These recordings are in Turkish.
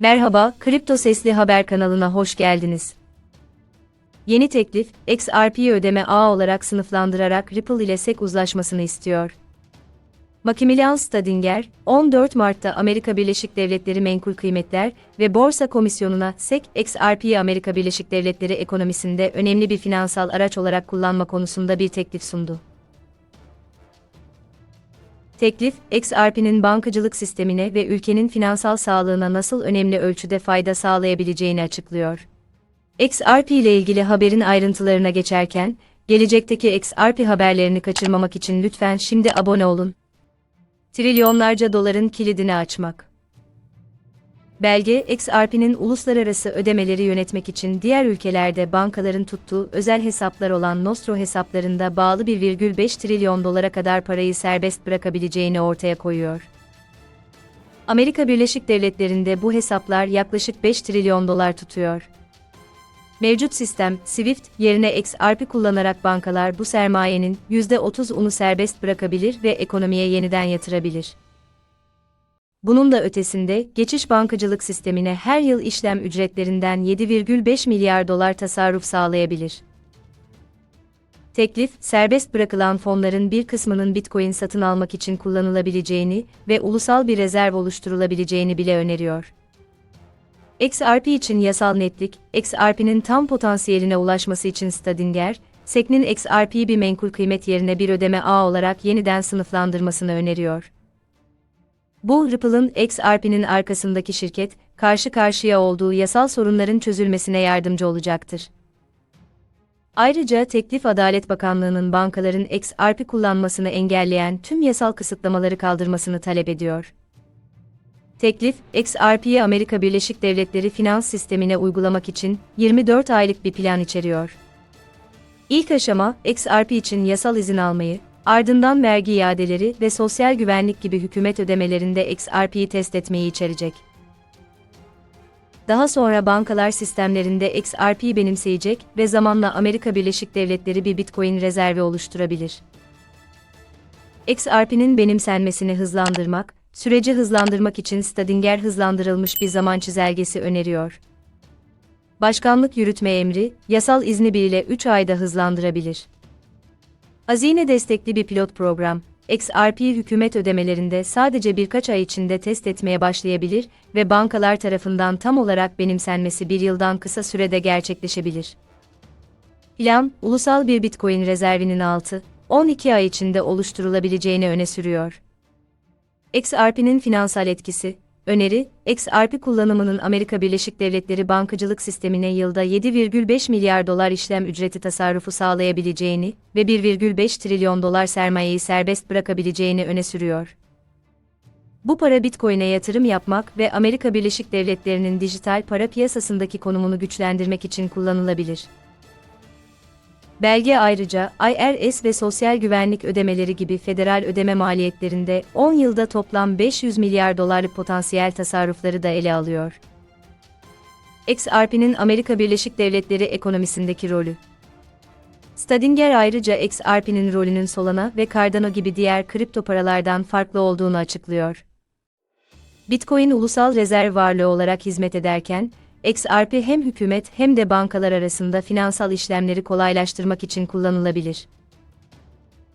Merhaba, Kripto Sesli Haber kanalına hoş geldiniz. Yeni teklif, XRP'yi ödeme ağı olarak sınıflandırarak Ripple ile SEC uzlaşmasını istiyor. Maximilian Stadinger, 14 Mart'ta Amerika Birleşik Devletleri Menkul Kıymetler ve Borsa Komisyonu'na SEC, XRP'yi Amerika Birleşik Devletleri ekonomisinde önemli bir finansal araç olarak kullanma konusunda bir teklif sundu. Teklif, XRP'nin bankacılık sistemine ve ülkenin finansal sağlığına nasıl önemli ölçüde fayda sağlayabileceğini açıklıyor. XRP ile ilgili haberin ayrıntılarına geçerken, gelecekteki XRP haberlerini kaçırmamak için lütfen şimdi abone olun. Trilyonlarca doların kilidini açmak. Belge, XRP'nin uluslararası ödemeleri yönetmek için diğer ülkelerde bankaların tuttuğu özel hesaplar olan Nostro hesaplarında bağlı 1,5 trilyon dolara kadar parayı serbest bırakabileceğini ortaya koyuyor. Amerika Birleşik Devletleri'nde bu hesaplar yaklaşık 5 trilyon dolar tutuyor. Mevcut sistem, SWIFT yerine XRP kullanarak bankalar bu sermayenin %30'unu serbest bırakabilir ve ekonomiye yeniden yatırabilir. Bunun da ötesinde, geçiş bankacılık sistemine her yıl işlem ücretlerinden 7,5 milyar dolar tasarruf sağlayabilir. Teklif, serbest bırakılan fonların bir kısmının Bitcoin satın almak için kullanılabileceğini ve ulusal bir rezerv oluşturulabileceğini bile öneriyor. XRP için yasal netlik, XRP'nin tam potansiyeline ulaşması için Stadinger, SEC'nin XRP'yi bir menkul kıymet yerine bir ödeme ağı olarak yeniden sınıflandırmasını öneriyor. Bu, Ripple'ın XRP'nin arkasındaki şirket, karşı karşıya olduğu yasal sorunların çözülmesine yardımcı olacaktır. Ayrıca teklif Adalet Bakanlığı'nın bankaların XRP kullanmasını engelleyen tüm yasal kısıtlamaları kaldırmasını talep ediyor. Teklif, XRP'yi Amerika Birleşik Devletleri finans sistemine uygulamak için 24 aylık bir plan içeriyor. İlk aşama, XRP için yasal izin almayı, ardından vergi iadeleri ve sosyal güvenlik gibi hükümet ödemelerinde XRP'yi test etmeyi içerecek. Daha sonra bankalar sistemlerinde XRP'yi benimseyecek ve zamanla Amerika Birleşik Devletleri bir Bitcoin rezervi oluşturabilir. XRP'nin benimsenmesini hızlandırmak, süreci hızlandırmak için Stadinger hızlandırılmış bir zaman çizelgesi öneriyor. Başkanlık yürütme emri, yasal izni 1 ile 3 ayda hızlandırabilir. Hazine destekli bir pilot program, XRP hükümet ödemelerinde sadece birkaç ay içinde test etmeye başlayabilir ve bankalar tarafından tam olarak benimsenmesi bir yıldan kısa sürede gerçekleşebilir. Plan, ulusal bir Bitcoin rezervinin 6-12 ay içinde oluşturulabileceğini öne sürüyor. XRP'nin finansal etkisi, öneri, XRP kullanımının Amerika Birleşik Devletleri bankacılık sistemine yılda 7,5 milyar dolar işlem ücreti tasarrufu sağlayabileceğini ve 1,5 trilyon dolar sermayeyi serbest bırakabileceğini öne sürüyor. Bu para Bitcoin'e yatırım yapmak ve Amerika Birleşik Devletleri'nin dijital para piyasasındaki konumunu güçlendirmek için kullanılabilir. Belge ayrıca IRS ve sosyal güvenlik ödemeleri gibi federal ödeme maliyetlerinde 10 yılda toplam 500 milyar dolarlık potansiyel tasarrufları da ele alıyor. XRP'nin Amerika Birleşik Devletleri ekonomisindeki rolü. Stadinger ayrıca XRP'nin rolünün Solana ve Cardano gibi diğer kripto paralardan farklı olduğunu açıklıyor. Bitcoin ulusal rezerv varlığı olarak hizmet ederken, XRP hem hükümet hem de bankalar arasında finansal işlemleri kolaylaştırmak için kullanılabilir.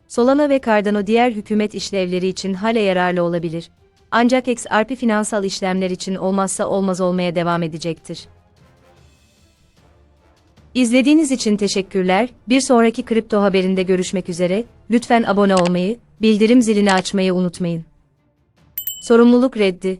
Solana ve Cardano diğer hükümet işlevleri için hala yararlı olabilir. Ancak XRP finansal işlemler için olmazsa olmaz olmaya devam edecektir. İzlediğiniz için teşekkürler. Bir sonraki kripto haberinde görüşmek üzere. Lütfen abone olmayı, bildirim zilini açmayı unutmayın. Sorumluluk reddi.